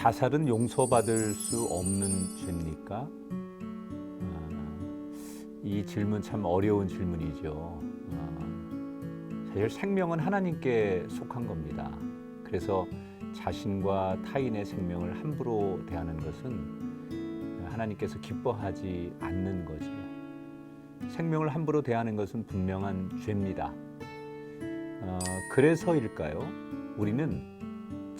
자살은 용서받을 수 없는 죄입니까? 아, 이 질문 참 어려운 질문이죠. 아, 사실 생명은 하나님께 속한 겁니다. 그래서 자신과 타인의 생명을 함부로 대하는 것은 하나님께서 기뻐하지 않는 거죠. 생명을 함부로 대하는 것은 분명한 죄입니다. 어, 그래서일까요? 우리는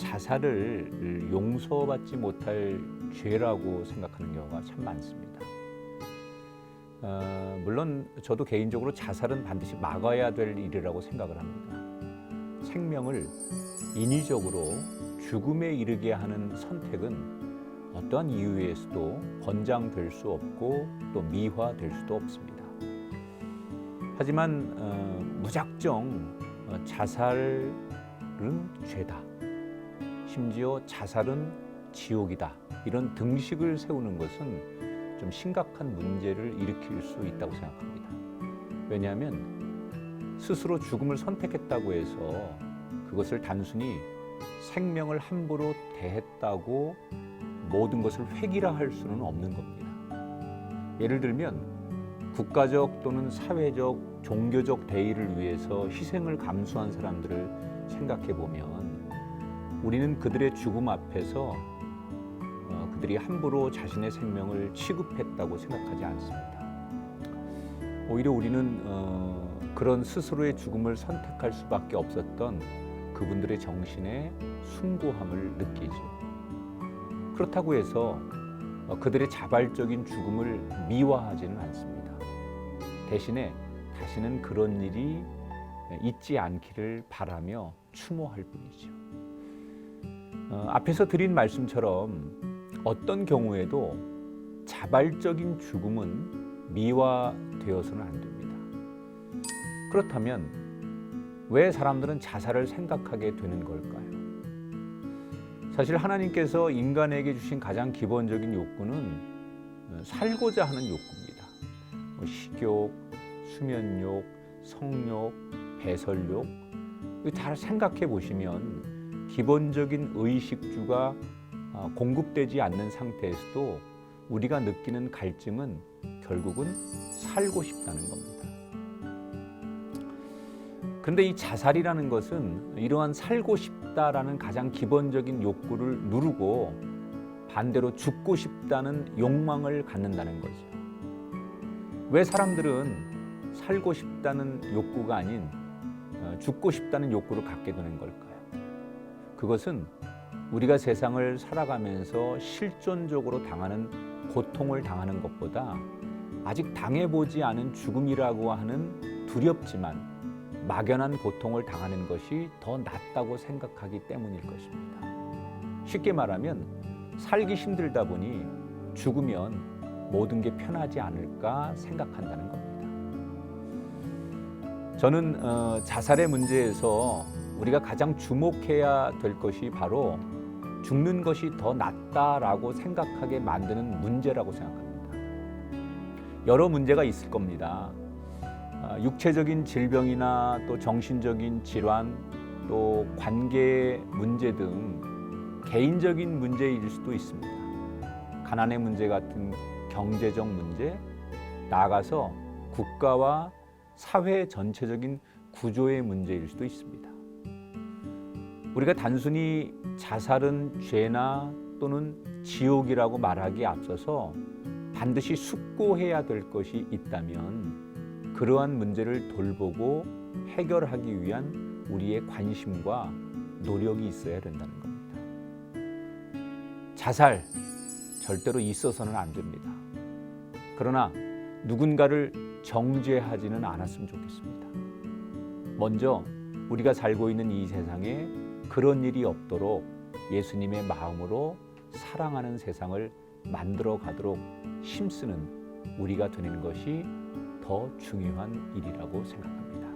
자살을 용서받지 못할 죄라고 생각하는 경우가 참 많습니다. 어, 물론 저도 개인적으로 자살은 반드시 막아야 될 일이라고 생각을 합니다. 생명을 인위적으로 죽음에 이르게 하는 선택은 어떠한 이유에서도 권장될 수 없고 또 미화될 수도 없습니다. 하지만 어, 무작정 어, 자살은 죄다. 심지어 자살은 지옥이다. 이런 등식을 세우는 것은 좀 심각한 문제를 일으킬 수 있다고 생각합니다. 왜냐하면 스스로 죽음을 선택했다고 해서 그것을 단순히 생명을 함부로 대했다고 모든 것을 획일화할 수는 없는 겁니다. 예를 들면 국가적 또는 사회적, 종교적 대의를 위해서 희생을 감수한 사람들을 생각해 보면 우리는 그들의 죽음 앞에서 어, 그들이 함부로 자신의 생명을 취급했다고 생각하지 않습니다. 오히려 우리는 어, 그런 스스로의 죽음을 선택할 수밖에 없었던 그분들의 정신의 숭고함을 느끼죠. 그렇다고 해서 어, 그들의 자발적인 죽음을 미화하지는 않습니다. 대신에 다시는 그런 일이 있지 않기를 바라며 추모할 뿐이죠. 어, 앞에서 드린 말씀처럼 어떤 경우에도 자발적인 죽음은 미화되어서는 안 됩니다. 그렇다면 왜 사람들은 자살을 생각하게 되는 걸까요? 사실 하나님께서 인간에게 주신 가장 기본적인 욕구는 어, 살고자 하는 욕구입니다. 뭐 식욕, 수면욕, 성욕, 배설욕, 다 생각해 보시면 기본적인 의식주가 어, 공급되지 않는 상태에서도 우리가 느끼는 갈증은 결국은 살고 싶다는 겁니다. 근데 이 자살이라는 것은 이러한 살고 싶다라는 가장 기본적인 욕구를 누르고 반대로 죽고 싶다는 욕망을 갖는다는 거죠. 왜 사람들은 살고 싶다는 욕구가 아닌 어, 죽고 싶다는 욕구를 갖게 되는 걸까요? 그것은 우리가 세상을 살아가면서 실존적으로 당하는 고통을 당하는 것보다 아직 당해보지 않은 죽음이라고 하는 두렵지만 막연한 고통을 당하는 것이 더 낫다고 생각하기 때문일 것입니다. 쉽게 말하면 살기 힘들다 보니 죽으면 모든 게 편하지 않을까 생각한다는 겁니다. 저는 어, 자살의 문제에서 우리가 가장 주목해야 될 것이 바로 죽는 것이 더 낫다라고 생각하게 만드는 문제라고 생각합니다. 여러 문제가 있을 겁니다. 아, 육체적인 질병이나 또 정신적인 질환, 또 관계 문제 등 개인적인 문제일 수도 있습니다. 가난의 문제 같은 경제적 문제, 나아가서 국가와 사회 전체적인 구조의 문제일 수도 있습니다. 우리가 단순히 자살은 죄나 또는 지옥이라고 말하기에 앞서서 반드시 숙고해야 될 것이 있다면 그러한 문제를 돌보고 해결하기 위한 우리의 관심과 노력이 있어야 된다는 겁니다. 자살 절대로 있어서는 안 됩니다. 그러나 누군가를 정죄하지는 않았으면 좋겠습니다. 먼저 우리가 살고 있는 이 세상에 그런 일이 없도록 예수님의 마음으로 사랑하는 세상을 만들어 가도록 힘쓰는 우리가 되는 것이 더 중요한 일이라고 생각합니다.